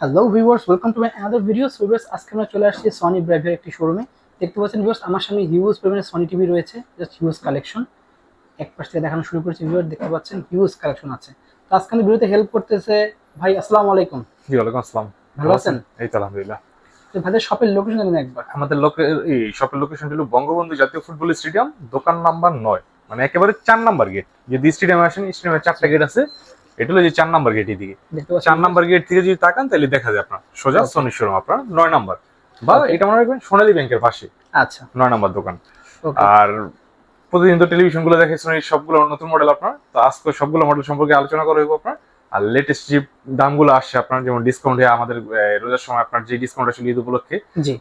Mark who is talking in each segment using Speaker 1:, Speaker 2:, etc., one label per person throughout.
Speaker 1: Hello viewers welcome to my another video viewers আজকে আমরা চলে আসছি সনি ব্রাইভের একটি শোরুমে দেখতে পাচ্ছেন ভিউয়ার্স আমার সামনে হিউজ পরিমাণে সনি টিভি রয়েছে। জাস্ট হিউজ কালেকশন এক পাশ থেকে দেখানো শুরু করেছি ভিউয়ার দেখতে পাচ্ছেন হিউজ কালেকশন আছে। তো আজকে আমি ভিডিওতে হেল্প করতেছে ভাই আসসালামু আলাইকুম।
Speaker 2: জি ওয়ালাইকুম আসসালাম।
Speaker 1: ভালো আছেন?
Speaker 2: এই তো আলহামদুলিল্লাহ।
Speaker 1: ভাইদের শপের লোকেশন জানেন একবার?
Speaker 2: আমাদের এই শপের লোকেশন হলো বঙ্গবন্ধু জাতীয় ফুটবল স্টেডিয়াম দোকান নাম্বার নয়। মানে একেবারে চার নাম্বার গেট যদি স্টেডিয়ামে আসেন স্টেডিয়ামে চারটা গেট আছে। এটা হলো যে চার নাম্বার গেট এদিকে। চার নাম্বার গেট থেকে যদি তাকান তাহলে দেখা যায় আপনার সোজা. সনি শোরুম আপনার নয় নাম্বার। বা এটা মনে রাখবেন সোনালী ব্যাংকের পাশে।
Speaker 1: আচ্ছা।
Speaker 2: নয় নাম্বার দোকান। আর প্রতিদিন তো টেলিভিশনগুলো দেখে সনির সবগুলো নতুন মডেল আপনার। তো আজকে সবগুলো মডেল সম্পর্কে আলোচনা করা হইব আপনার। আর লেটেস্ট যে দামগুলো আসছে আপনার যেমন ডিসকাউন্ট আমাদের রোজার সময় আপনার যে ডিসকাউন্ট আসলে ঈদ উপলক্ষে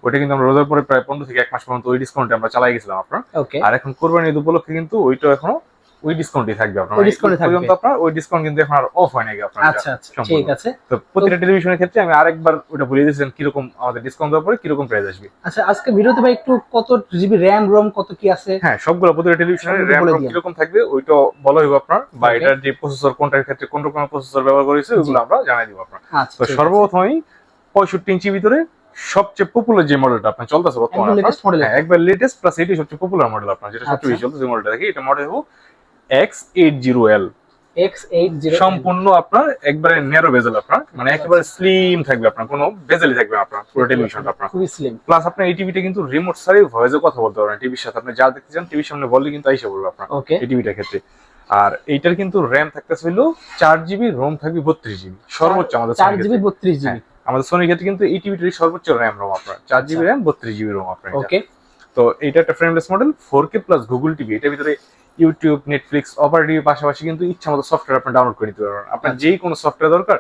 Speaker 2: ওটা কিন্তু আমরা রোজার পরে প্রায় পনেরো থেকে এক মাস পর্যন্ত ওই ডিসকাউন্টে আমরা চালাই গেছিলাম আপনার। আর এখন কোরবানি ঈদ উপলক্ষে কিন্তু ওইটা এখনও ওই ডিসকাউন্টই থাকবে আপনার।
Speaker 1: ওই এ
Speaker 2: ঈদ পর্যন্ত আপনার ওই ডিসকাউন্ট কিন্তু এখন আর অফ হয় নাকি আপনার
Speaker 1: আচ্ছা আচ্ছা ঠিক আছে।
Speaker 2: তো প্রতিটা টেলিভিশনের ক্ষেত্রে আমি আরেকবার ওটা বলে দিয়েছিলাম কীরকম আমাদের ডিসকাউন্ট দেওয়ার পরে কীরকম প্রাইস আসবে।
Speaker 1: আচ্ছা আজকে ভিডিওতে ভাই একটু কত জিবি র্যাম রোম কত কি আছে?
Speaker 2: হ্যাঁ সবগুলো প্রতিটা টেলিভিশনের র্যাম রোম
Speaker 1: দিয়েন।
Speaker 2: কীরকম থাকবে ওইটা বলা হইব আপনার বা এটার যে প্রসেসর কোনটার ক্ষেত্রে কোন রকম প্রসেসর ব্যবহার করেছে ওগুলো আমরা জানাই দিব আপনার।
Speaker 1: আচ্ছা
Speaker 2: তো সর্বপ্রথমই পঁয়ষট্টি ইঞ্চি ভিতরে সবচেয়ে পপুলার যে মডেলটা আপনার চলতেছে বর্তমানে হ্যাঁ, একবার লেটেস্ট প্লাস এটি সবচেয়ে পপুলার মডেল আপনার যেটা সবচেয়ে বেশি
Speaker 1: আচ্ছা।
Speaker 2: চলতেছে মডেলটা দেখি এটা মডেল হব X eight zero L
Speaker 1: X eight zero
Speaker 2: সম্পূর্ণ আপনার একবারে নেরো বেজেল আপনার মানে একেবারে স্লিম থাকবে আপনার কোনো বেজেলই থাকবে আপনার পুরো টেলিভিশনটা আপনার।
Speaker 1: খুবই স্লিম
Speaker 2: প্লাস আপনার এই টিভিটা কিন্তু রিমোট সারি ভয়েসে কথা বলতে পারবেন টিভির সাথে। আপনি যা দেখতে চান টিভির সামনে বললে কিন্তু আইসা বলবে আপনার
Speaker 1: ওকে
Speaker 2: এই টিভিটার ক্ষেত্রে। আর এইটার কিন্তু র্যাম থাকতেছে হলো চার জিবি রোম থাকবে বত্রিশ জিবি সর্বোচ্চ আমাদের
Speaker 1: চার জিবি। বত্রিশ জিবি
Speaker 2: হ্যাঁ, আমাদের সোনির ক্ষেত্রে কিন্তু এই টিভিটারই সর্বোচ্চ র্যাম রোম আপনার চার জিবি
Speaker 1: আচ্ছা।
Speaker 2: র্যাম বত্রিশ জিবি রোম আপনার
Speaker 1: ওকে
Speaker 2: তো এটা একটা frameless model four K plus Google TV এটার ভিতরে ইউটিউব নেটফ্লিক্স অপারেটিভ পাশাপাশি কিন্তু ইচ্ছা মতো সফটওয়্যার আপনি ডাউনলোড করে নিতে পারবেন। আপনার। যেই কোনো সফটওয়্যার দরকার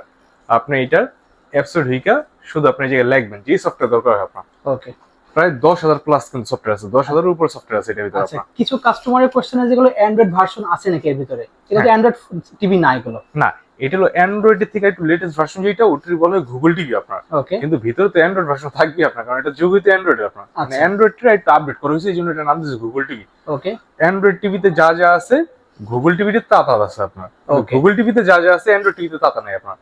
Speaker 2: আপনি এটার অ্যাপসে ঢুইকা শুধু আপনি এই জায়গায় লাগবেন যেই সফটওয়্যার দরকার হয় আপনার।
Speaker 1: ওকে
Speaker 2: প্রায় দশ হাজার প্লাস কিন্তু সফটওয়্যার আছে দশ হাজারের উপর সফটওয়্যার আছে এটার ভিতরে
Speaker 1: আচ্ছা কিছু কাস্টমারের কোশ্চেন আছে যেগুলো অ্যান্ড্রয়েড ভার্সন আছে নাকি এর ভিতরে? এটা তো
Speaker 2: হ্যাঁ।
Speaker 1: অ্যান্ড্রয়েড টিভি না এগুলো?
Speaker 2: না এটা হলো অ্যান্ড্রয়েড থেকে একটু লেটেস্ট ভার্সন যেটা ওটার বলে গুগল টিভি আপনার। কিন্তু ভিতরে তো অ্যান্ড্রয়েড ভার্সন থাকবে আপনার কারণ এটা যুগিত অ্যান্ড্রয়েড আপনার। মানে
Speaker 1: আচ্ছা।
Speaker 2: অ্যান্ড্রয়েডটা একটু আপডেট করা হয়েছে এই জন্য এটা নাম দিয়েছে গুগল টিভি
Speaker 1: ওকে
Speaker 2: অ্যান্ড্রয়েড টিভিতে যা যা আছে গুগল টিভিতে তা তা আছে আপনার. গুগল টিভিতে যা যা আছে অ্যান্ড্রয়েড টিভিতে তা তা নাই আপনার।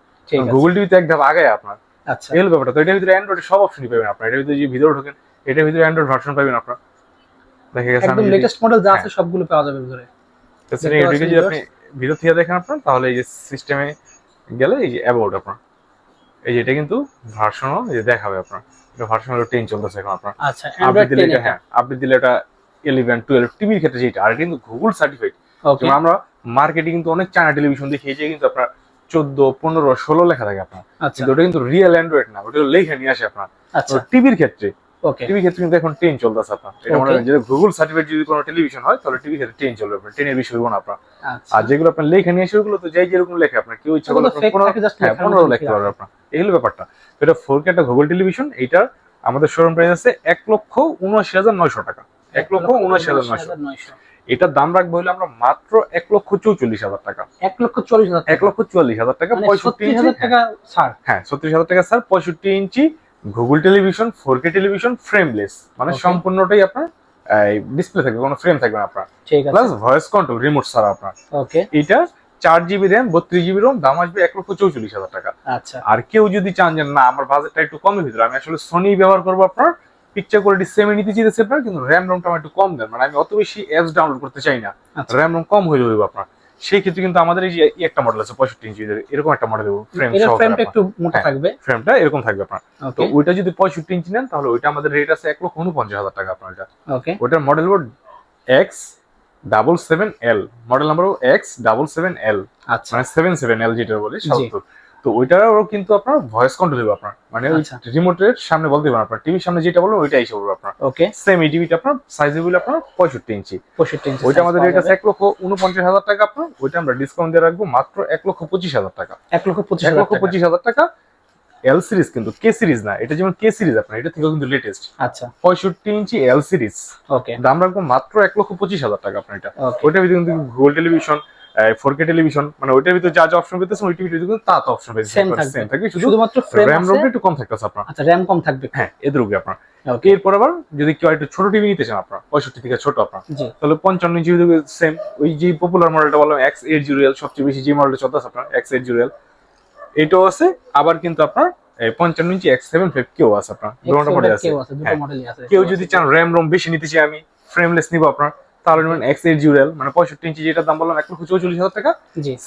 Speaker 2: গুগল টিভিতে এক ধাপ আগে আপনার।
Speaker 1: আচ্ছা।
Speaker 2: এই হলো ব্যাপারটা। তো এটার ভিতরে অ্যান্ড্রয়েড সব অপশনই পাবেন আপনার। এটার ভিতরে যে ভিতরে ঢোকেন এটার ভিতরে অ্যান্ড্রয়েড ভার্সন পাবেন আপনার। দেখে গেছে
Speaker 1: একদম লেটেস্ট মডেল যা আছে
Speaker 2: হ্যাঁ।
Speaker 1: সবগুলো পাওয়া যাবে ভিতরে। দেখতে
Speaker 2: এটাকে যদি আপনি ভিতর থেকে দেখেন আপনার তাহলে এই যে সিস্টেমে গেলে এই যে অ্যাবাউট আপনার। এই যে এটা কিন্তু ভার্সনও যে দেখাবে আপনার। এটা ভার্সন হলো টেন চলতেছে এখন আপনার।
Speaker 1: আচ্ছা
Speaker 2: আপডেট দিলে এটা হ্যাঁ আপডেট দিলে এটা ইলেভেন টুয়েলভ টিভির ক্ষেত্রে যেটা আর কিন্তু গুগল সার্টিফাইড আমরা মার্কেটে কিন্তু অনেক চায়না টেলিভিশন দেখি যে কিন্তু আপনার চোদ্দ পনেরো ষোলো লেখা থাকে আপনার।
Speaker 1: আচ্ছা।
Speaker 2: কিন্তু ওটা কিন্তু রিয়েল অ্যান্ড্রয়েড না ওটা লেখা নিয়ে আসে আপনার।
Speaker 1: আচ্ছা।
Speaker 2: টিভির ক্ষেত্রে
Speaker 1: ওকে
Speaker 2: টিভির ক্ষেত্রে কিন্তু এখন চলতেছে আপনার। এটা মনে যদি গুগল সার্টিফাইড যদি কোনো টেলিভিশন হয় তাহলে টিভির ক্ষেত্রে চলবে আপনার হইব না আপনার।
Speaker 1: আচ্ছা।
Speaker 2: আর যেগুলো আপনার লেখা নিয়ে তো যাই যেরকম লেখে আপনার কেউ ইচ্ছা করলে পনেরো হ্যাঁ পনেরো
Speaker 1: লেখা
Speaker 2: পারবে আপনার। এই হলো ব্যাপারটা। তো এটা ফোর কে একটা গুগল টেলিভিশন আমাদের শোরুম প্রাইস আছে এক লক্ষ উনআশি হাজার নয়শো টাকা। এক লক্ষ উনআশি হাজার নয়শো। এটার দাম রাখব হলে আমরা মাত্র এক লক্ষ চৌচল্লিশ হাজার টাকা।
Speaker 1: এক লক্ষ চল্লিশ হাজার
Speaker 2: এক লক্ষ চুয়াল্লিশ হাজার টাকা
Speaker 1: মানে
Speaker 2: পঁয়ষট্টি
Speaker 1: হাজার টাকা ছাড়।
Speaker 2: হ্যাঁ ছত্রিশ হাজার টাকা স্যার পঁয়ষট্টি ইঞ্চি Google television four K television frameless মানে সম্পূর্ণটাই আপনার ডিসপ্লে থাকবে কোনো ফ্রেম থাকবে না আপনার।
Speaker 1: ঠিক আছে।
Speaker 2: প্লাস ভয়েস কন্ট্রোল রিমোট ছাড়া আপনার।
Speaker 1: ওকে
Speaker 2: এটা চার জিবি র্যাম বত্রিশ জিবি রোম দাম আসবে এক লক্ষ চৌচল্লিশ হাজার টাকা।
Speaker 1: আচ্ছা।
Speaker 2: আর কেউ যদি চান যে না আমার বাজেটটা একটু কমের ভিতরে আমি আসলে সোনি ব্যবহার করব আপনার পিকচার কোয়ালিটি সেমে নিতে চাইতেছে আপনার কিন্তু র্যাম রোমটা আমার একটু কম দেন। মানে আমি অত বেশি অ্যাপস ডাউনলোড করতে চাই না।
Speaker 1: আচ্ছা।
Speaker 2: র্যাম রোম কম হয়ে যাবে আপনার। সেই ক্ষেত্রে কিন্তু আমাদের এই যে একটা মডেল আছে পঁয়ষট্টি ইঞ্চি এরকম একটা মডেল ফ্রেম
Speaker 1: এটার
Speaker 2: সহ
Speaker 1: ফ্রেমটা একটু মোটা
Speaker 2: হ্যাঁ।
Speaker 1: থাকবে?
Speaker 2: ফ্রেমটা এরকম থাকবে আপনার। তো ওইটা যদি পঁয়ষট্টি ইঞ্চি নেন তাহলে ওইটা আমাদের রেট আছে এক লক্ষ উনপঞ্চাশ হাজার টাকা আপনার এটা।
Speaker 1: ওকে
Speaker 2: ওইটার model board X double seven L model number X double seven L
Speaker 1: আচ্ছা।
Speaker 2: মানে সেভেন সেভেন এল যেটা বলে
Speaker 1: জি।
Speaker 2: তো ওইটারও কিন্তু আপনার ভয়েস কন্ট্রোল হবে আপনার। মানে
Speaker 1: আচ্ছা।
Speaker 2: রিমোটের সামনে বলতে পারেন আপনার। টিভির সামনে যেটা বলব ওইটা এসে আপনার।
Speaker 1: ওকে।
Speaker 2: সেম এই টিভিটা আপনার সাইজে বলে আপনার পঁয়ষট্টি ইঞ্চি।
Speaker 1: পঁয়ষট্টি ইঞ্চি
Speaker 2: ওইটা আমাদের রেট আছে এক লক্ষ উনপঞ্চাশ হাজার টাকা আপনার। ওইটা আমরা ডিসকাউন্ট দিয়ে রাখব মাত্র এক লক্ষ পঁচিশ হাজার টাকা।
Speaker 1: এক লক্ষ পঁচিশ
Speaker 2: এক লক্ষ
Speaker 1: টাকা।
Speaker 2: পঁচিশ হাজার টাকা। এল সিরিজ কিন্তু কে সিরিজ না এটা যেমন কে সিরিজ আপনার এটা থেকে কিন্তু লেটেস্ট
Speaker 1: আচ্ছা।
Speaker 2: পঁয়ষট্টি ইঞ্চি এল সিরিজ
Speaker 1: ওকে।
Speaker 2: দাম রাখব মাত্র এক লক্ষ পঁচিশ হাজার টাকা আপনার এটা। ওইটা কিন্তু Google television four K television মানে ওইটার ভিতরে যা যা অপশন পেতেছেন ওই টিভির কিন্তু তা তা অপশন
Speaker 1: থাকবে।
Speaker 2: সেম থাকবে
Speaker 1: শুধুমাত্র
Speaker 2: র্যাম রোমটা একটু কম থাকতেছে আপনার।
Speaker 1: আচ্ছা র্যাম কম থাকবে।
Speaker 2: হ্যাঁ এদের উপরে আপনার।
Speaker 1: ওকে
Speaker 2: এরপর আবার যদি কেউ একটু ছোট টিভি নিতে চান আপনার পঁয়ষট্টি থেকে ছোট আপনার তাহলে পঞ্চান্ন ইঞ্চি সেম ওই যে পপুলার মডেলটা বললাম এক্স এইট জিরো এল সবচেয়ে বেশি যে মডেলটা চলতেছে আপনার এক্স এইট জিরো এল এটাও আছে। আবার কিন্তু আপনার পঞ্চান্ন ইঞ্চি এক্স সেভেন ফাইভ কেউ আছে আপনার দুটো মডেল হ্যাঁ।
Speaker 1: আছে।
Speaker 2: কেউ যদি চান র্যাম রোম বেশি নিতে চাই আমি ফ্রেমলেস নিবো আপনার। তাহলে নেবেন এক্স এইট জিউরেল মানে পঁয়ষট্টি ইঞ্চি যেটা দাম বললাম এক লক্ষ চৌচল্লিশ হাজার টাকা।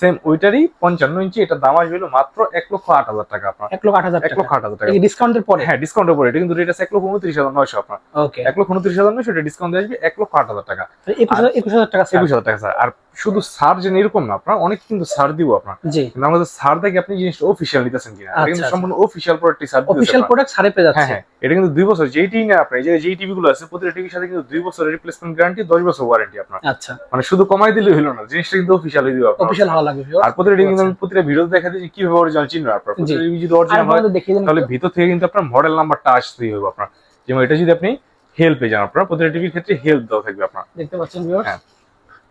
Speaker 2: সেম ওইটারই পঞ্চান্ন ইঞ্চি এটার দাম আসবে মাত্র এক লক্ষ আট হাজার টাকা আপনার।
Speaker 1: এক লক্ষ আট হাজার
Speaker 2: এক লক্ষ আট হাজার টাকা।
Speaker 1: ডিসকাউন্টের পরে?
Speaker 2: হ্যাঁ ডিসকাউন্টের পরে। এটা কিন্তু রেট আছে এক লক্ষ উনত্রিশ হাজার নয়শো আপনার।
Speaker 1: ওকে
Speaker 2: এক লক্ষ উনত্রিশ হাজার নয়শো এটা ডিসকাউন্ট আসবে এক লক্ষ আট হাজার টাকা।
Speaker 1: একুশ হাজার টাকা
Speaker 2: একুশ হাজার টাকা স্যার আর শুধু সার যে এরকম না আপনার অনেক কিন্তু সার দিব আপনার। কিন্তু আমাদের সার দেখে আপনি জিনিসটা অফিসিয়াল নিতেছেন কিনা? এটা কিন্তু
Speaker 1: আচ্ছা,
Speaker 2: সম্পূর্ণ অফিসিয়াল প্রোডাক্টই সার
Speaker 1: অফিসিয়াল প্রোডাক্ট ছাড়ে পেয়ে
Speaker 2: হ্যাঁ
Speaker 1: যাচ্ছে।
Speaker 2: হ্যাঁ এটা কিন্তু দুই বছর যেই টিভি না আপনার যে যেই টিভি গুলো আছে প্রতিটা টিভির সাথে কিন্তু দুই বছরের রিপ্লেসমেন্ট গ্যারান্টি দশ বছর ওয়ারেন্টি আপনার।
Speaker 1: আচ্ছা।
Speaker 2: মানে শুধু কমাই দিলে হলো না জিনিসটা কিন্তু অফিসিয়াল হয়ে দিবে আপনার।
Speaker 1: অফিসিয়াল হওয়া লাগবে
Speaker 2: আর প্রতিটা টিভি কিন্তু
Speaker 1: আচ্ছা।
Speaker 2: আমি প্রতিটা ভিডিও দেখা দিই যে কীভাবে অরিজিনাল চিনবে আপনার। প্রতিটা টিভি যদি অরিজিনাল হয় তাহলে ভিতর থেকে কিন্তু আপনার মডেল নাম্বারটা আসতেই হবে আপনার। যেমন এটা যদি আপনি হেল্পে যান আপনার প্রতিটা টিভির ক্ষেত্রে হেল্প দেওয়া থাকবে আপনার।
Speaker 1: দেখতে পাচ্ছেন
Speaker 2: হ্যাঁ।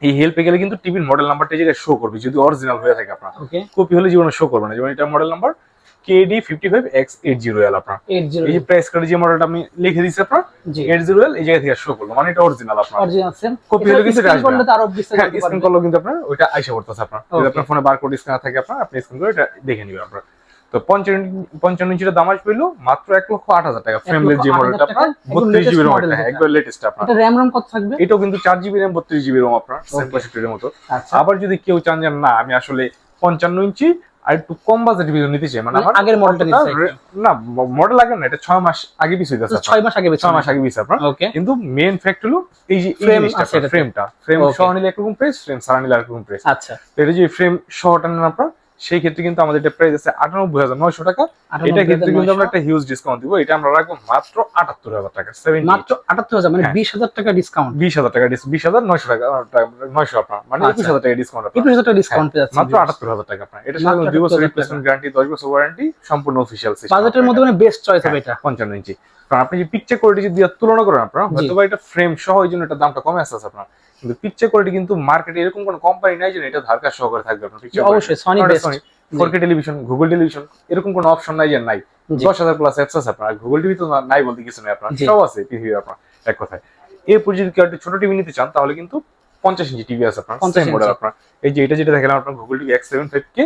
Speaker 2: এই হেল্পে গেলে কিন্তু টিভির মডেল নাম্বারটা এই জায়গায় শো করবে যদি অরিজিনাল হয়ে থাকে আপনার।
Speaker 1: ওকে
Speaker 2: কপি হলে জীবনে শো করবে না যেমন এটা model number KD fifty five X eight zero L আপনার। এই যে প্রাইস কার্ডে যে মডেলটা আমি লিখে দিচ্ছি আপনার এইট জিরো এল এই জায়গা থেকে শো করল মানে এটা অরিজিনাল আপনার।
Speaker 1: অরিজিনাল সেম
Speaker 2: Copy হলে কিন্তু স্ক্যান। করলেও কিন্তু আপনার ওইটা আইসা পড়তেছে আপনার। যদি আপনার ফোনে বারকোড স্ক্যানার থাকে আপনার আপনি স্ক্যান করে এটা দেখে নিবেন আপনার। তো পঞ্চান্ন দাম আসবে মাত্র এক লক্ষ আট হাজার টাকা। ফ্রেমলেস যে মডেলটা আপনার বত্রিশ জিবি রোম একবার লেটেস্ট আপনার।
Speaker 1: র্যাম রম কত থাকবে?
Speaker 2: এটাও কিন্তু চার জিবি র্যাম বত্রিশ জিবি রোম আপনার পঁয়ষট্টির মতো।
Speaker 1: আচ্ছা।
Speaker 2: আবার যদি কেউ চান যে না আমি আসলে পঞ্চান্ন ইঞ্চি আর একটু কম বাজেটের ভিতরে নিতে চাই মানে
Speaker 1: মানে
Speaker 2: আমার
Speaker 1: আগের মডেলটা নিতে
Speaker 2: না মডেল আগে না এটা ছয় মাস আগে পিছু হইতেছে।
Speaker 1: ছয় মাস আগে
Speaker 2: ছয় মাস আগে পিছু আপনার।
Speaker 1: ওকে
Speaker 2: কিন্তু মেন ফ্যাক্ট হলো এই যে ফ্রেমটা ফ্রেমটা ফ্রেম. সহ নিলে একরকম প্রাইস ফ্রেম ছাড়া নিলে একরকম প্রাইস
Speaker 1: আচ্ছা।
Speaker 2: এটা যে ফ্রেম সহটা নেন আপনার সেই ক্ষেত্রে কিন্তু আমাদের এটা প্রাইস আছে আটানব্বই হাজার নয়শো টাকা। এটা ক্ষেত্রে কিন্তু আমরা একটা হিউজ ডিসকাউন্ট দিব। এটা আমরা রাখব মাত্র আটাত্তর হাজার টাকা
Speaker 1: মাত্র আটাত্তর হাজার মানে
Speaker 2: হ্যাঁ।
Speaker 1: বিশ হাজার টাকা ডিসকাউন্ট
Speaker 2: বিশ হাজার টাকা বিশ হাজার নয়শো টাকা নয়শো আপনার মানে
Speaker 1: আচ্ছা।
Speaker 2: একুশ হাজার টাকা ডিসকাউন্ট
Speaker 1: একুশ হাজার টাকা ডিসকাউন্ট পেয়ে যাচ্ছে।
Speaker 2: মাত্র আটাত্তর হাজার টাকা আপনার। এটা
Speaker 1: মাত্র
Speaker 2: দুই বছর রিপ্লেসমেন্ট গ্যারান্টি দশ বছর ওয়ারেন্টি সম্পূর্ণ অফিসিয়াল
Speaker 1: বাজেটের মধ্যে মানে বেস্ট চয়েস হবে এটা।
Speaker 2: পঞ্চান্ন ইঞ্চি। কারণ আপনি যে পিকচার কোয়ালিটি যদি তুলনা করেন আপনার। হয়তো বা এটা ফ্রেম সহ এই জন্য এটা দামটা কমে আসতেছে আপনার। কিন্তু পিকচার কোয়ালিটি কিন্তু মার্কেটে এরকম কোনো কোম্পানি নাই যে এটা সহকারে থাকবে আপনার পিকচার
Speaker 1: অবশ্যই Sony best
Speaker 2: four K television Google television এরকম কোনো অপশন নাই যে নাই। দশ হাজার প্লাস অ্যাপস আছে আপনার গুগল টিভি তো নাই বলতে কিছু নাই আপনার। সব আছে আপনার এক কথায়। এরপর যদি কেউ একটা ছোট টিভি নিতে চান তাহলে কিন্তু পঞ্চাশ ইঞ্চি টিভি আছে আপনার সেম মডেল আপনার। এই যে এটা যেটা দেখলাম আপনার Google TV X seven five K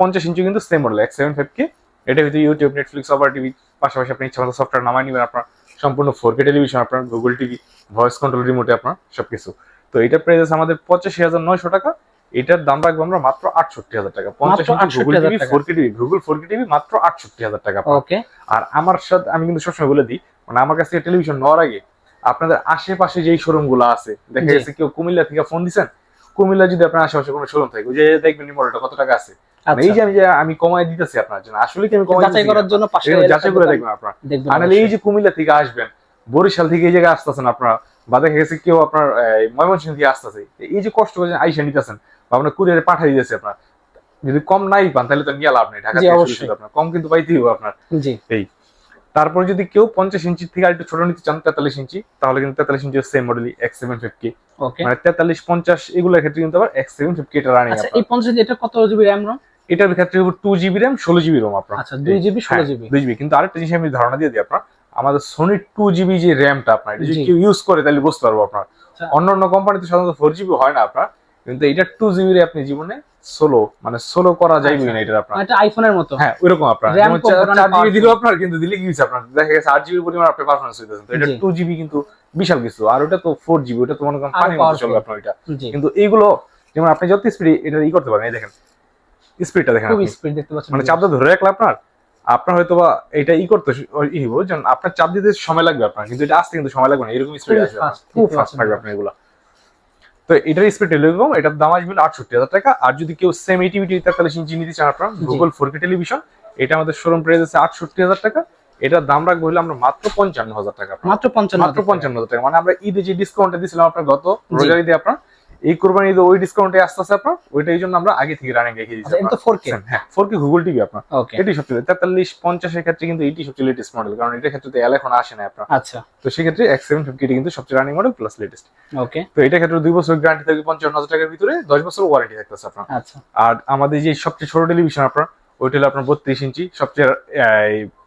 Speaker 2: পঞ্চাশ ইঞ্চি কিন্তু same model X seven five K এটা ভিতরে ইউটিউব নেটফ্লিক্স ওভার টিভি পাশাপাশি আপনি ইচ্ছা মতো সফটওয়্যার নামাই নেবেন আপনার। সম্পূর্ণ ফোর কে টেলিভিশন আপনার গুগল টিভি ভয়েস কন্ট্রোল রিমোটে আপনার সবকিছু। তো এটা প্রাইস আছে আমাদের পঁচাশি হাজার নয়শো টাকা। এটার দাম রাখব আমরা মাত্র আটষট্টি হাজার টাকা। পঞ্চাশ গুগল
Speaker 1: 68,000
Speaker 2: টিভি
Speaker 1: টাকা।
Speaker 2: Four K TV Google four K TV মাত্র আটষট্টি হাজার টাকা
Speaker 1: ওকে
Speaker 2: আর আমার সাথে আমি কিন্তু সবসময় বলে দিই মানে আমার কাছ থেকে টেলিভিশন নেওয়ার আগে আপনাদের আশেপাশে যেই শোরুমগুলো আছে দেখা। গেছে কেউ কুমিল্লা থেকে ফোন দিছেন? কুমিল্লা যদি আপনার আশেপাশে কোনো শোরুম থাকে যে দেখবেন এই মডেলটা কত টাকা আছে? মানে এই
Speaker 1: আচ্ছা
Speaker 2: যে আমি আমি কমাই দিতেছি আপনার জন্য আসলে কি আমি কমাই
Speaker 1: যাচাই করার জন্য পাশে
Speaker 2: যাচাই করে দেখবেন আপনার। আর এই যে কুমিল্লা থেকে আসবেন বরিশাল থেকে এই জায়গায় আসতেছেন আপনারা বা দেখা গেছে কেউ আপনার এই, ময়মনসিংহ থেকে আসতেছে এই যে কষ্ট করে আইসা নিতেছেন বা আপনার কুরিয়ারে পাঠিয়ে দিতেছে আপনার যদি কম নাই পান তাহলে তো নিয়ে লাভ নেই। ঢাকা থেকে। আপনার কম কিন্তু পাইতেই হবে আপনার।
Speaker 1: জি।
Speaker 2: তারপর যদি কেউ পঞ্চাশ ইঞ্চি থেকে আর একটু ছোট নিতে চান তেতাল্লিশ ইঞ্চি তাহলে কিন্তু তেতাল্লিশ ইঞ্চি সেম মডেলই এক্স সেভেন ফিফটি মানে তেতাল্লিশ পঞ্চাশ এগুলোর ক্ষেত্রে কিন্তু আবার এক্স সেভেন ফিফটি এটা রানিং
Speaker 1: আচ্ছা এই পঞ্চাশ এটা কত জিবি র্যাম রম
Speaker 2: এটার ক্ষেত্রে টু জিবি র্যাম ষোলো জিবি রোম আপনার।
Speaker 1: আচ্ছা দুই জিবি ষোলো
Speaker 2: হ্যাঁ,
Speaker 1: জিবি
Speaker 2: দুই জিবি কিন্তু আরেকটা জিনিস আমি ধারণা দিয়ে দিই আপনার আমাদের সোনি টু জিবি যে র্যামটা আপনার যদি কেউ ইউজ করে তাহলে বুঝতে পারব আপনার।
Speaker 1: আচ্ছা।
Speaker 2: অন্য অন্য কোম্পানিতে সাধারণত ফোর জিবি হয় না আপনার কিন্তু এটা টু জিবি রে আপনি জীবনে সোলো মানে সোলো করা যাইবে
Speaker 1: আচ্ছা।
Speaker 2: না এটা আপনার।
Speaker 1: এটা আইফোনের মতো?
Speaker 2: হ্যাঁ ওইরকম আপনার।
Speaker 1: মানে
Speaker 2: চার জিবি দিলেও আপনার কিন্তু দিলে কি আপনার? দেখা গেছে আট জিবি পরিমাণ আপনার পারফরমেন্স হইতেছে। তো এটা টু জিবি কিন্তু বিশাল কিছু। আর ওটা তো ফোর জিবি ওটা তো মনে করেন পানির মতো চলবে আপনার কিন্তু এইগুলো যেমন আপনি যত স্পিড এটা ই করতে পারেন এই দেখেন স্পিডটা দেখেন মানে চাপটা ধরে রাখলে আপনার আপনার হয়তো বা এটা ই করতে স- ই যেন আপনার চাপ দিতে সময় লাগবে আপনার কিন্তু এটা আসতে কিন্তু সময় লাগবে না এরকম স্পিড আসবে খুব ফাস্ট থাকবে আপনার এগুলো। তো এটার স্পিড এরকম এটার দাম আসবে আটষট্টি হাজার টাকা আর যদি কেউ সেম এইটিভিটি তেতাল্লিশ ইঞ্চি নিতে চান আপনার গুগল ফোর কে টেলিভিশন এটা আমাদের শোরুম প্রাইস আছে আটষট্টি হাজার টাকা এটার দাম রাখব হলে আমরা মাত্র পঞ্চান্ন হাজার টাকা
Speaker 1: মাত্র পঞ্চান্ন
Speaker 2: মাত্র পঞ্চান্ন হাজার টাকা মানে আমরা ঈদে যে ডিসকাউন্টটা দিয়েছিলাম আপনার গত। রোজার ঈদে আপনার এই কোরবানি ঈদে ওই ডিসকাউন্টে আসতে আসতে আপনার ওইটা এই জন্য আমরা আগে থেকে রানিং রেখে দিচ্ছি
Speaker 1: আচ্ছা এটা ফোর কে
Speaker 2: হ্যাঁ ফোর কে গুগল টিভি আপনার। এটি সবচেয়ে তেতাল্লিশ পঞ্চাশের ক্ষেত্রে কিন্তু এটি সবচেয়ে লেটেস্ট মডেল কারণ এটার ক্ষেত্রে এল এখন আসে না আপনার।
Speaker 1: আচ্ছা।
Speaker 2: তো সেক্ষেত্রে এক্স সেভেন ফিফটি কিন্তু সবচেয়ে running model plus latest
Speaker 1: okay
Speaker 2: তো এটা ক্ষেত্রে দুই বছর গ্যারান্টি থাকবে পঞ্চান্ন হাজার টাকার ভিতরে দশ বছর ওয়ারেন্টি থাকতেছে আপনার।
Speaker 1: আচ্ছা।
Speaker 2: আর আমাদের যে সবচেয়ে ছোট টেলিভিশন আপনার ওইটা হলো আপনার বত্রিশ ইঞ্চি সবচেয়ে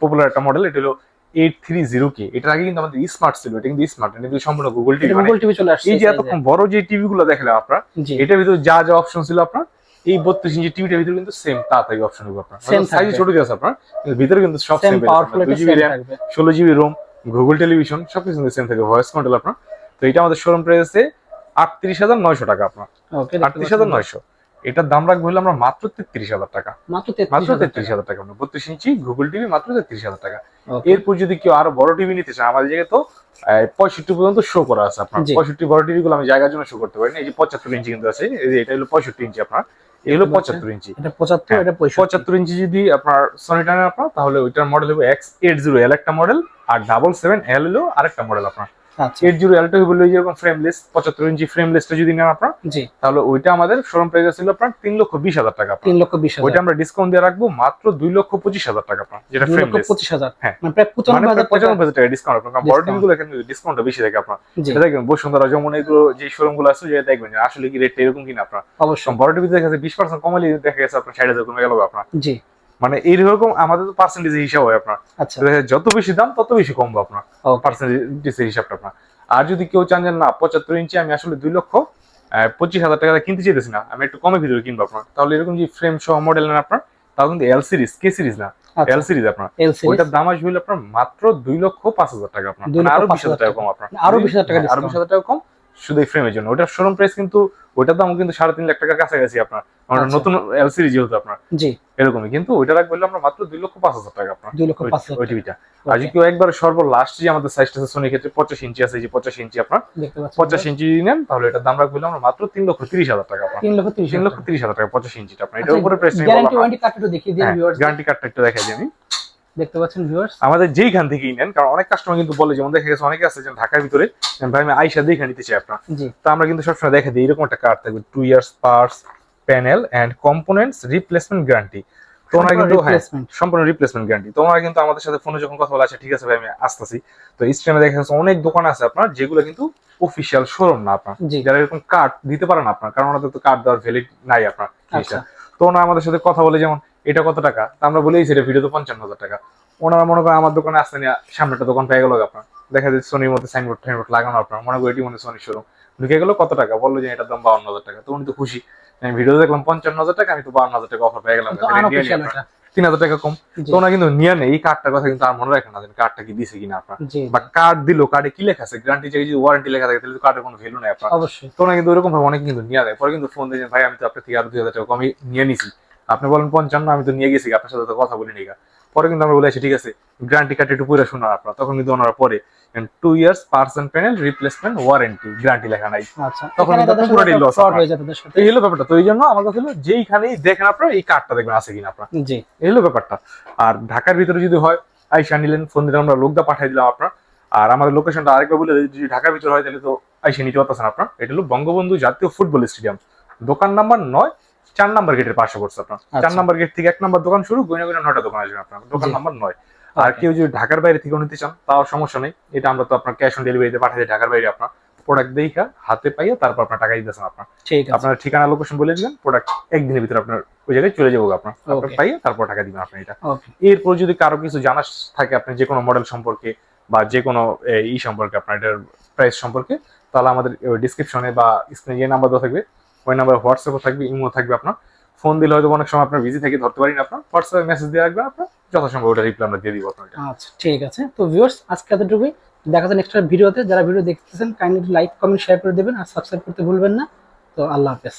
Speaker 2: পপুলার একটা মডেল এটা হলো এইট থ্রি জিরো কে এটার আগে কিন্তু আমাদের স্মার্ট ছিল এটা কিন্তু স্মার্ট এটা কিন্তু সম্পূর্ণ গুগল টিভি
Speaker 1: গুগল টিভি চলে আসছে
Speaker 2: এই যে এতক্ষণ বড় যে টিভি গুলো দেখলাম আপনার এটার ভিতরে যা যা অপশন ছিল আপনার এই বত্রিশ ইঞ্চি টিভিটার ভিতরে কিন্তু সেম তা অপশন হবে আপনার। সাইজ ছোট দিয়ে আছে আপনার ভিতরে কিন্তু সব
Speaker 1: সেম পাওয়ারফুল
Speaker 2: জিবি র্যাম ষোলো জিবি রোম গুগল টেলিভিশন সবকিছু কিন্তু সেম থাকে ভয়েস কন্ট্রোল আপনার। তো এটা আমাদের শোরুম প্রাইস আছে আটত্রিশ হাজার নয়শো টাকা আপনার। আটত্রিশ হাজার নয়শো। এটার দাম রাখব হলে আমরা মাত্র তেত্রিশ হাজার টাকা।
Speaker 1: মাত্র
Speaker 2: মাত্র
Speaker 1: 33
Speaker 2: তেত্রিশ হাজার টাকা বত্রিশ ইঞ্চি গুগল টিভি মাত্র তেত্রিশ হাজার টাকা। এরপর যদি কেউ আরও বড় টিভি নিতে চান আমাদের জায়গায় তো পঁয়ষট্টি পর্যন্ত শো করা আছে আপনার। পঁয়ষট্টি বড় টিভি গুলো আমি জায়গার জন্য শো করতে পারি না এই যে পঁচাত্তর ইঞ্চি কিন্তু আছে এই যে এটা হলো পঁয়ষট্টি ইঞ্চি আপনার পঁচাত্তর ইঞ্চি।
Speaker 1: এটা 75
Speaker 2: হ্যাঁ,
Speaker 1: এটা 65
Speaker 2: পঁচাত্তর ইঞ্চি যদি আপনার সনিটা নেন আপনার তাহলে ওইটার মডেল হবে এক্স এইট জিরো এল একটা মডেল আর ডাবল সেভেন এল হলো আরেকটা মডেল আপনার। এইট জিরো এলটা হলো যেরকম ফ্রেমলেস পঁচাত্তর ইঞ্চি ফ্রেমলেসটা যদি নেন আপনার
Speaker 1: জি।
Speaker 2: তাহলে ওইটা আমাদের শোরুম প্রাইস ছিল আপনার তিন লক্ষ বিশ হাজার টাকা।
Speaker 1: 3 লক্ষ 20 হাজার।
Speaker 2: ওইটা আমরা ডিসকাউন্ট দিয়ে রাখব মাত্র দুই লক্ষ পঁচিশ হাজার টাকা আপনার যেটা ফ্রেমলেস
Speaker 1: 25 হাজার।
Speaker 2: হ্যাঁ।
Speaker 1: মানে প্রায় 95
Speaker 2: মানে
Speaker 1: হাজার
Speaker 2: পঁচানব্বই হাজার টাকা ডিসকাউন্ট আপনার বড়। টিভি গুলো ডিসকাউন্টটা বেশি থাকে আপনার। এটা দেখবেন বসুন্ধরা যেমন এগুলো যে শোরুমগুলো আছে যে দেখবেন আসলে কি রেট এরকম কিনা আপনার।
Speaker 1: অবশ্যই।
Speaker 2: বড় টিভি দেখা যাচ্ছে বিশ পার্সেন্ট কমালে দেখা গেছে আপনার ষাট হাজার কমে গেল আপনার।
Speaker 1: জি।
Speaker 2: মানে এইরকম আমাদের তো পার্সেন্টেজ হিসাব হয় আপনার।
Speaker 1: আচ্ছা।
Speaker 2: যত বেশি দাম তত বেশি কমবো আপনার। পার্সেন্টেজ হিসাবটা আপনার। আর যদি কেউ চান যে না পঁচাত্তর ইঞ্চি আমি আসলে দুই লক্ষ পঁচিশ হাজার টাকা কিনতে চাইতেছি না আমি একটু কমে ভিতরে কিনবো আপনার। তাহলে এরকম যে ফ্রেম সহ মডেল নেন আপনার তাও কিন্তু এল সিরিজ কে সিরিজ না
Speaker 1: আচ্ছা।
Speaker 2: এল সিরিজ আপনার। ওইটার দাম আসবে আপনার মাত্র দুই লক্ষ পাঁচ হাজার টাকা আপনার। মানে
Speaker 1: আরও
Speaker 2: বিশ হাজার
Speaker 1: হাজার
Speaker 2: টাকা কম আপনার।
Speaker 1: আরও 20,000 টাকা
Speaker 2: হ্যাঁ,
Speaker 1: আরও
Speaker 2: বিশ হাজার টাকা কম। শুধু এই ফ্রেমের জন্য। ওটার শোরুম প্রাইস কিন্তু ওইটার দাম কিন্তু সাড়ে তিন লাখ টাকার কাছাকাছি আপনার। ওটা
Speaker 1: আচ্ছা।
Speaker 2: নতুন এল সিরিজ যেহেতু আপনার।
Speaker 1: জি।
Speaker 2: এরকমই। কিন্তু ওইটা রাখবে আমরা মাত্র দুই লক্ষ পাঁচ হাজার টাকা আপনার।
Speaker 1: 2 লক্ষ
Speaker 2: ওই-
Speaker 1: 5 হাজার
Speaker 2: ওই টিভিটা আর যদি কেউ একবার সর্বলাস্ট যে আমাদের সাইজটা আছে সোনির ক্ষেত্রে পঞ্চাশ ইঞ্চি আছে এই যে পঞ্চাশ ইঞ্চি আপনার পঞ্চাশ ইঞ্চি নেন তাহলে এটার দাম রাখবে আমরা মাত্র তিন লক্ষ তিরিশ হাজার টাকা আপনার।
Speaker 1: 3 লক্ষ 30
Speaker 2: তিন লক্ষ
Speaker 1: টাকা।
Speaker 2: তিরিশ হাজার টাকা পঞ্চাশ ইঞ্চিটা আপনার।
Speaker 1: আচ্ছা,
Speaker 2: এটার উপরে প্রেস
Speaker 1: গ্যারান্টি ওয়ারেন্টি কার্ড একটু দেখিয়ে দিন ভিউয়ার্স
Speaker 2: গ্যারান্টি কার্ডটা একটু দেখাই দিই আমি।
Speaker 1: দেখতে পাচ্ছেন ভিউয়ার্স
Speaker 2: আমাদের যেইখান থেকেই নেন কারণ অনেক কাস্টমার কিন্তু বলে যেমন দেখা গেছে অনেকে আছে যে ঢাকার ভিতরে ভাই আমি আইসা দেখে নিতে চাই আপনার।
Speaker 1: জি।
Speaker 2: তো আমরা কিন্তু সবসময় দেখা দিই এরকম একটা কার্ড থাকবে two years parts panel and components replacement guarantee তো ওনারা কিন্তু হ্যাঁ সম্পূর্ণ রিপ্লেসমেন্ট গ্যারান্টি তো ওনারা কিন্তু আমাদের সাথে ফোনে যখন কথা বলে আচ্ছা ঠিক আছে ভাই আমি আসতেছি। তো স্ট্রিমে দেখা যাচ্ছে অনেক দোকান আছে আপনার যেগুলো কিন্তু অফিসিয়াল শোরুম না আপনার। যারা এরকম কার্ড দিতে পারেন আপনার কারণ ওনাদের তো কার্ড দেওয়ার ভ্যালিড নাই আপনার
Speaker 1: আচ্ছা।
Speaker 2: তো ওনারা আমাদের সাথে কথা বলে যেমন এটা কত টাকা? তা আমরা বলেই সেটা ভিডিও তো পঞ্চান্ন হাজার টাকা। ওনারা মনে করেন আমার দোকানে আসতে নিয়ে সামনে একটা দোকান পেয়ে গেল আপনার। দেখা যাচ্ছে সোনির মধ্যে সাইনবোর্ড টাইনবোর্ড লাগানো আপনার। মনে করি এটি মনে সোনির শোরুম ঢুকে গেল কত টাকা? বলল যে এটার দাম বাউন্ন হাজার টাকা। তো উনি তো খুশি। আমি ভিডিও দেখলাম পঞ্চান্ন হাজার টাকা আমি তো বাউন্ন হাজার টাকা অফার পেয়ে গেলাম। তিন হাজার টাকা কম। তো ওনা কিন্তু নিয়ে নেই এই কার্ডটার কথা কিন্তু আর মনে রাখে না কার্ডটা কি দিছে কিনা আপনার। বা কার্ড দিলো কার্ডে কি লেখা আছে? গ্যারান্টি জায়গায় যদি ওয়ারেন্টি লেখা থাকে তাহলে তো কার্ডের কোনো ভ্যালু নাই আপনার।
Speaker 1: অবশ্যই।
Speaker 2: তো ওনা কিন্তু ওরকম ভাবে অনেকে কিন্তু নিয়ে দেয় পরে কিন্তু ফোন দিয়ে ভাই আমি তো আপনার থেকে আরও দুই হাজার টাকা কমই নিয়ে নিছি। আপনি বলেন পঞ্চান্ন আমি তো নিয়ে গেছি আপনার সাথে তো কথা বলি নিগা পরে কিন্তু আমরা বলে আছি ঠিক আছে গ্যারান্টি কার্ড একটু পুরো শোনা আপনার। তখন কিন্তু ওনারা পরে two years panel replacement warranty guarantee লেখা নাই।
Speaker 1: আচ্ছা
Speaker 2: তখন পুরোটাই
Speaker 1: যায়
Speaker 2: এই হলো ব্যাপারটা। তো এই জন্য আমার কথা হলো যেইখানেই দেখেন আপনার এই কার্ডটা দেখবেন আছে কিনা আপনার।
Speaker 1: জি।
Speaker 2: এই হলো ব্যাপারটা। আর ঢাকার ভিতরে যদি হয় আইসা নিলেন ফোন দিলে আমরা লোকদা পাঠিয়ে দিলাম আপনার। আর আমাদের লোকেশনটা আরেকবার বলে যদি ঢাকার ভিতরে হয় তাহলে তো আইসা নিতে পারতেছেন আপনার। এটা হলো বঙ্গবন্ধু জাতীয় ফুটবল স্টেডিয়াম। দোকান নাম্বার নয় চার নাম্বার গেটের পাশে পড়ছে আপনার। চার
Speaker 1: আচ্ছা।
Speaker 2: নাম্বার গেট থেকে এক নাম্বার দোকান শুরু গোনা গোনা নয়টা দোকান আসবে আপনার। দোকান। নাম্বার নয়। আর কেউ যদি ঢাকার বাইরে থেকে নিতে চান তাও সমস্যা নেই। এটা আমরা তো আপনার ক্যাশ অন ডেলিভারিতে পাঠিয়ে দিই ঢাকার বাইরে আপনার। প্রোডাক্ট দেখা হাতে পাইয়ে তারপর আপনার টাকা দিতেছেন আপনার। আপনার ঠিকানা লোকেশন বলে দিবেন প্রোডাক্ট একদিনের ভিতরে আপনার ওই জায়গায় চলে যাব আপনার।
Speaker 1: Okay.
Speaker 2: তারপর টাকা দিবেন আপনি এটা। এরপর যদি কারও কিছু জানার থাকে আপনি যে কোনো মডেল সম্পর্কে বা যে কোনো ই সম্পর্কে আপনার এটার প্রাইস সম্পর্কে তাহলে আমাদের ডিসক্রিপশনে বা স্ক্রিনে যে নাম্বার দেওয়া থাকবে ওই নাম্বার, হোয়াটসঅ্যাপও থাকবে ইমো থাকবে আপনার। ফোন দিলে হয়তো অনেক সময় আপনার বিজি থেকে, ধরতে পারি না আপনার। হোয়াটসঅ্যাপে মেসেজ দিয়ে রাখবেন আপনার যথাসম্ভব ওটা রিপ্লাই আমরা দিয়ে দিব আপনার
Speaker 1: আচ্ছা ঠিক আছে। তো ভিউয়ার্স আজকে এতটুকুই। দেখা যাচ্ছে নেক্সট ভিডিওতে যারা ভিডিও দেখতেছেন কাইন্ডলি লাইক কমেন্ট শেয়ার করে দেবেন। আর সাবস্ক্রাইব করতে ভুলবেন না। তো আল্লাহ হাফেজ।